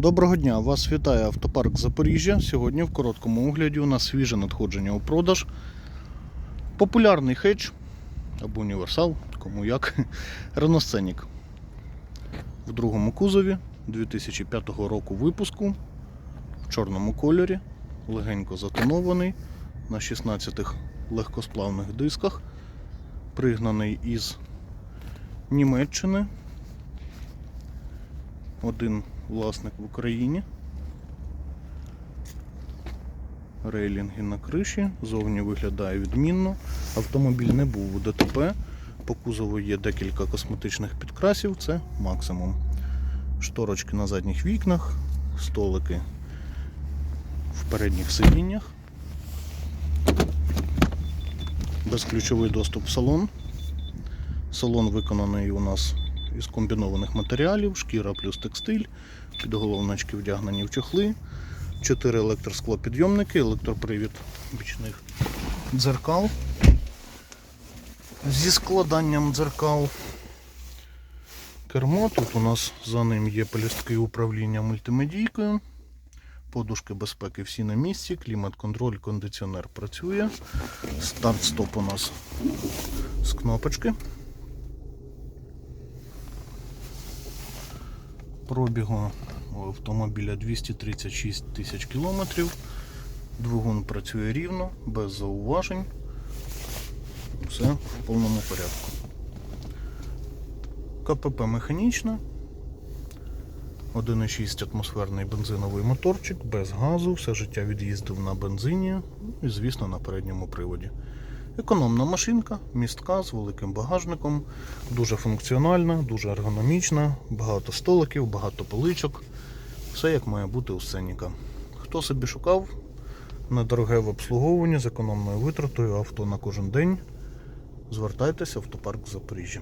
Доброго дня! Вас вітає автопарк Запоріжжя. Сьогодні в короткому огляді у нас свіже надходження у продаж. Популярний хедж або універсал, кому як, Renault в другому кузові 2005 року випуску в чорному кольорі, легенько затонований на 16 легкосплавних дисках, пригнаний із Німеччини. Один власник в Україні. Рейлінги на криші, зовні виглядає відмінно. Автомобіль не був у ДТП. По кузову є декілька косметичних підкрасів, це максимум. Шторочки на задніх вікнах, столики в передніх сидіннях. Безключовий доступ в салон. Салон виконаний у нас із комбінованих матеріалів, шкіра плюс текстиль, підголовнички вдягнені в чохли, 4 електросклопідйомники, електропривід бічних дзеркал зі складанням дзеркал. Кермо, тут у нас за ним є полістки управління мультимедійкою. Подушки безпеки всі на місці, клімат-контроль, кондиціонер працює. Старт-стоп у нас з кнопочки. Пробігу автомобіля 236 тисяч кілометрів. Двигун працює рівно, без зауважень. Все в повному порядку. КПП механічна. 1,6 атмосферний бензиновий моторчик, без газу, все життя від'їздив на бензині і, звісно, на передньому приводі. Економна машинка, містка з великим багажником, дуже функціональна, дуже ергономічна, багато столиків, багато поличок. Все як має бути у сценіка. Хто собі шукав недороге в обслуговуванні з економною витратою авто на кожен день, звертайтеся в автопарк Запоріжжя.